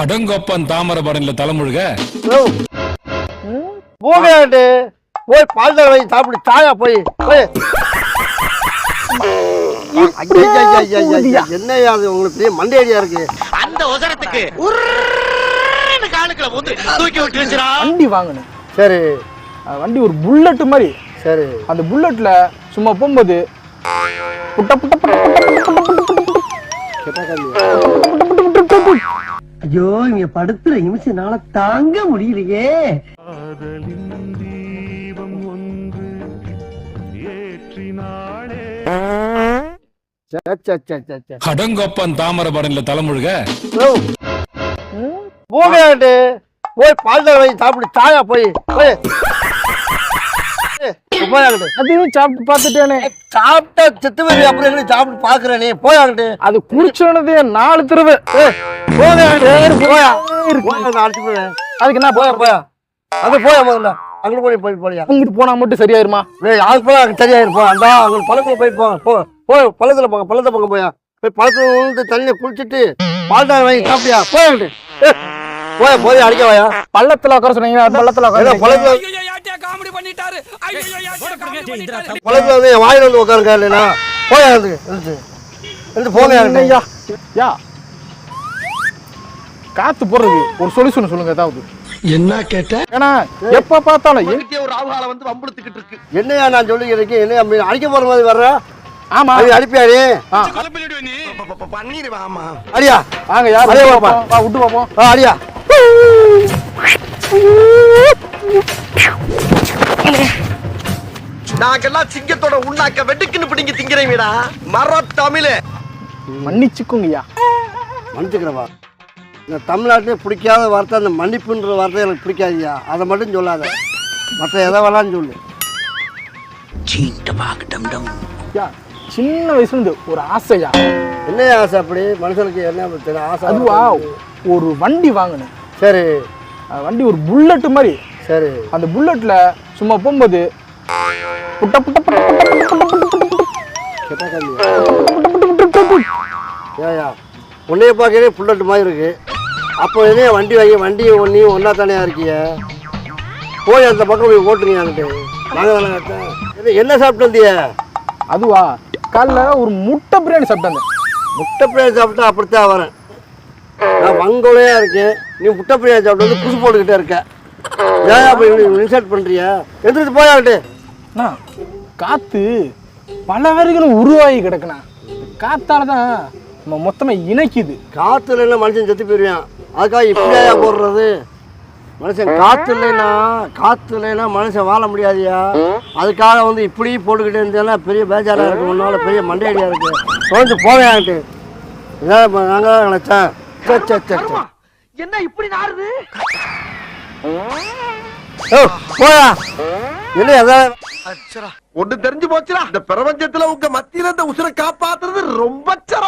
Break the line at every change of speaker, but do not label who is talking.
அடங்கொப்பன் தாமரபரன்ல தலைமுழுக
போகாண்டு போய் பால் தர வாங்கி சாப்பிடு சாயா போய் போய் என்னையா அது உங்களுக்கு பெரிய மண்டையடியா இருக்கு
அந்த ஒசரத்துக்கு உருன்னு காலுக்குள்ள வந்து தூக்கி விட்டு வச்சுரா
வண்டி வாங்கினேன்
சரி
வண்டி ஒரு புல்லட் மாதிரி
சரி
அந்த புல்லட்ல சும்மா போகும்போது புட்ட புட்ட புட்ட புட்ட புட்ட புட்ட புட்ட
கெட்ட கல்வி
புட்ட புட்ட புட்ட.
ஐயோ இங்க படுத்துற நிமிஷம் தாங்க முடியலையே.
தீபம் ஒன்று ஏற்றினாளே
அடங்கப்பன் தாமரபரணில தலைமுழுக.
போகாட்டு போய் பால் வாங்கி சாப்பிடு. தாயா போய் போய். போயாங்கட்டு
அதையும் சாப்பிட்டு பார்த்துட்டேனே.
சாப்பிட்டா செத்து போய் அப்புறம் சாப்பிட்டு பாக்குறேன் நீ போயாங்கட்டு
அது குடிச்சோனதே நாலு தடவை.
போயா போயா?
அதுக்கு என்ன
போயா போயா. அது போயா முதல்ல. அங்க போய் போய் போயா.
அங்கிட்டு போனா மட்டும் சரியாயிருமா?
டேய் அதுக்கு போய் அங்க சரியா இருப்போம் அந்த பழத்துல போய் போ. போ போய் பழத்துல போங்க பழத்தை போங்க போயா. போய் பழத்துல விழுந்து தண்ணியை குளிச்சுட்டு பால்டார் வாங்கி சாப்பிட்டியா? போயாங்கட்டு போயா போய் அடிக்க வாயா.
பள்ளத்துல உட்கார சொன்னீங்க பள்ளத்துல உட்கார
பழத்துல வாயில வந்து உட்காருங்க இல்லைனா போயா எழுந்து எழுந்து போங்க
ஐயா யா. காத்து போறது ஒரு சொல்யூஷன் சொல்லுங்க ஏதாவது.
என்ன கேட்ட?
ஏன்னா எப்ப பார்த்தாலும் எங்க-
ஒரு ராவுகாலம் வந்து வம்புழுத்துக்கிட்டு இருக்கு.
என்னையா நான் சொல்லிக்கிறேன் என்ன அப்படி அடிக்க போற மாதிரி வர்ற?
ஆமா.
அது அடிப்பியா நீ?
பண்ணிடுவேன் ஆமா
அடியா.
வாங்க யார் விட்டு. பார்ப்போம்.
அடியா.
நாங்கெல்லாம் சிங்கத்தோட உண்ணாக்க வெட்டுக்குன்னு பிடிங்க திங்கிறீங்கடா மர தமிழு.
மன்னிச்சுக்கோங்கய்யா.
மன்னிச்சுக்கிறவா? இந்த தமிழ்நாட்டிலே பிடிக்காத வார்த்தை அந்த மன்னிப்புன்ற வார்த்தை எனக்கு பிடிக்காதுயா அதை மட்டும் சொல்லாத. மற்ற எதை வேணாலும் சொல்லு.
சின்ன வயசுல இருந்து ஒரு ஆசையா?
என்ன ஆசை அப்படி? மனுஷனுக்கு என்ன தெரியும்? ஆசை
அதுவா ஒரு வண்டி வாங்கினேன்.
சரி.
வண்டி ஒரு புல்லட் மாதிரி.
சரி.
அந்த புல்லட்ல சும்மா போகும்போது புட்ட புட்ட புட்ட
ஏயா உன்னைய பார்க்கவே புல்லட் மாதிரி இருக்கு. அப்போ இதே வண்டி வாங்கி வண்டியை ஒன்றையும் ஒன்றா தானே இருக்கிய? போய் அந்த பக்கம் போய் ஓட்டுங்க என்கிட்ட. நாங்கள் தானே என்ன சாப்பிட்டு வந்திய?
அதுவா காலைல ஒரு முட்டை பிரியாணி சாப்பிட்டாங்க
முட்டை பிரியாணி சாப்பிட்டா அப்படித்தான் வரேன். நான் வங்கோலையாக இருக்கேன். நீ முட்டை பிரியாணி சாப்பிட்டு வந்து புதுசு போட்டுக்கிட்டே இருக்க. ஏன் அப்போ இன்சல்ட் பண்ணுறியா எந்திரிச்சு போயாட்டு
அண்ணா காத்து பல வரைக்கும் உருவாகி கிடக்குண்ணா. காத்தால தான் நம்ம மொத்தமா இணைக்குது.
காற்று இல்லைன்னா மனுஷன் செத்து போயிடுவான் அதுக்காக இப்படியா போடுறது? மனுஷன் காற்று இல்லைன்னா காற்று இல்லைன்னா மனுஷன் வாழ முடியாதுயா அதுக்காக வந்து இப்படி போட்டுக்கிட்டே இருந்தேன்னா பெரிய பேஜாராக இருக்கு உன்னால பெரிய மண்டையடியாக இருக்கு. குறைஞ்சு போவேன்ட்டு இதான் நாங்கள் நினச்சேன்.
என்ன இப்படி நாருது
ஓ போயா இல்லை எதாவது
ஒண்ணு தெரிஞ்சு போச்சுடா. இந்த பிரபஞ்சத்துல உங்க மத்தியில இந்த உசுரை காப்பாத்துறது ரொம்ப